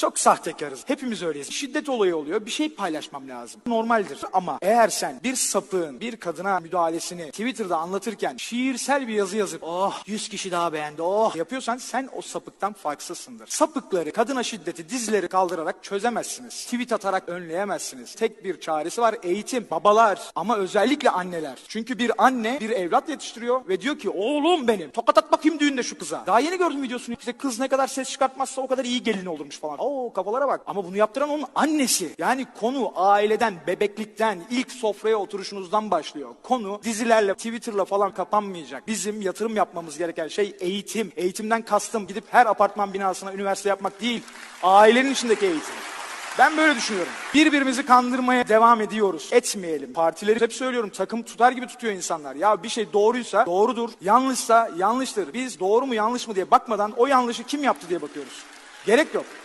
Çok sahtekarız. Hepimiz öyleyiz. Şiddet olayı oluyor. Bir şey paylaşmam lazım. Normaldir. Ama eğer sen bir sapığın bir kadına müdahalesini Twitter'da anlatırken şiirsel bir yazı yazıp oh 100 kişi daha beğendi oh yapıyorsan sen o sapıktan farksızsındır. Sapıkları, kadına şiddeti, dizileri kaldırarak çözemezsiniz. Tweet atarak önleyemezsiniz. Tek bir çaresi var eğitim. Babalar ama özellikle anneler. Çünkü bir anne bir evlat yetiştiriyor ve diyor ki oğlum benim tokat at bakayım düğünde şu kıza. Daha yeni gördüm videosunu. İşte kız ne kadar ses çıkartmazsa o kadar iyi gelin olurmuş falan. Oo kafalara bak. Ama bunu yaptıran onun annesi. Yani konu aileden, bebeklikten, ilk sofraya oturuşunuzdan başlıyor. Konu dizilerle, Twitter'la falan kapanmayacak. Bizim yatırım yapmamız gereken şey eğitim. Eğitimden kastım gidip her apartman binasına üniversite yapmak değil. Ailenin içindeki eğitim. Ben böyle düşünüyorum. Birbirimizi kandırmaya devam ediyoruz. Etmeyelim. Partileri hep söylüyorum takım tutar gibi tutuyor insanlar. Ya bir şey doğruysa doğrudur, yanlışsa yanlıştır. Biz doğru mu yanlış mı diye bakmadan o yanlışı kim yaptı diye bakıyoruz. Gerek yok.